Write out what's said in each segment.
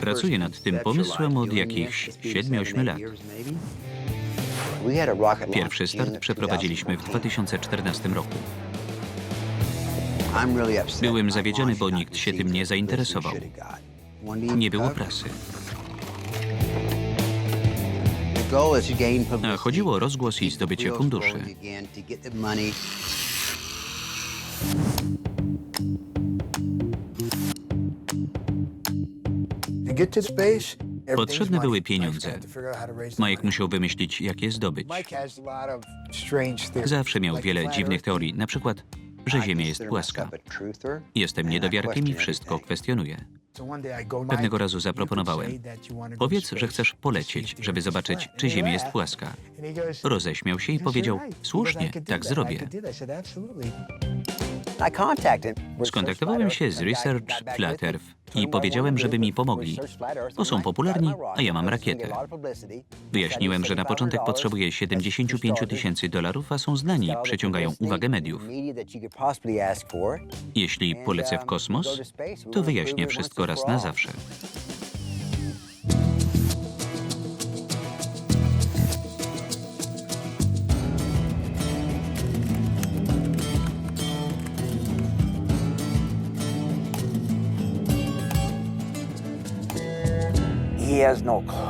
Pracuję nad tym pomysłem od jakichś 7-8 lat. Pierwszy start przeprowadziliśmy w 2014 roku. Byłem zawiedziony, bo nikt się tym nie zainteresował. Nie było prasy. A chodziło o rozgłos i zdobycie funduszy. Potrzebne były pieniądze. Mike musiał wymyślić, jak je zdobyć. Zawsze miał wiele dziwnych teorii, na przykład, że Ziemia jest płaska. Jestem niedowiarkiem i wszystko kwestionuję. Pewnego razu zaproponowałem, powiedz, że chcesz polecieć, żeby zobaczyć, czy Ziemia jest płaska. Roześmiał się i powiedział, słusznie, tak zrobię. Skontaktowałem się z Research Flat Earth i powiedziałem, żeby mi pomogli, bo są popularni, a ja mam rakietę. Wyjaśniłem, że na początek potrzebuję 75 tysięcy dolarów, a są znani, przyciągają uwagę mediów. Jeśli polecę w kosmos, to wyjaśnię wszystko raz na zawsze.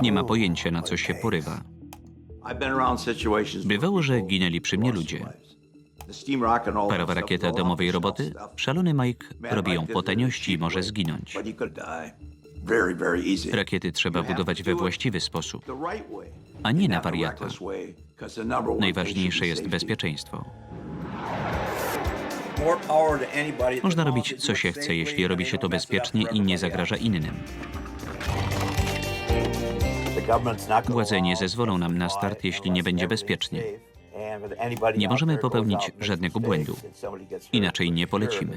Nie ma pojęcia, na co się porywa. Bywało, że ginęli przy mnie ludzie. Parowa rakieta domowej roboty, szalony Mike robi ją po taniości i może zginąć. Rakiety trzeba budować we właściwy sposób, a nie na wariata. Najważniejsze jest bezpieczeństwo. Można robić co się chce, jeśli robi się to bezpiecznie i nie zagraża innym. Władze nie zezwolą nam na start, jeśli nie będzie bezpiecznie. Nie możemy popełnić żadnego błędu. Inaczej nie polecimy.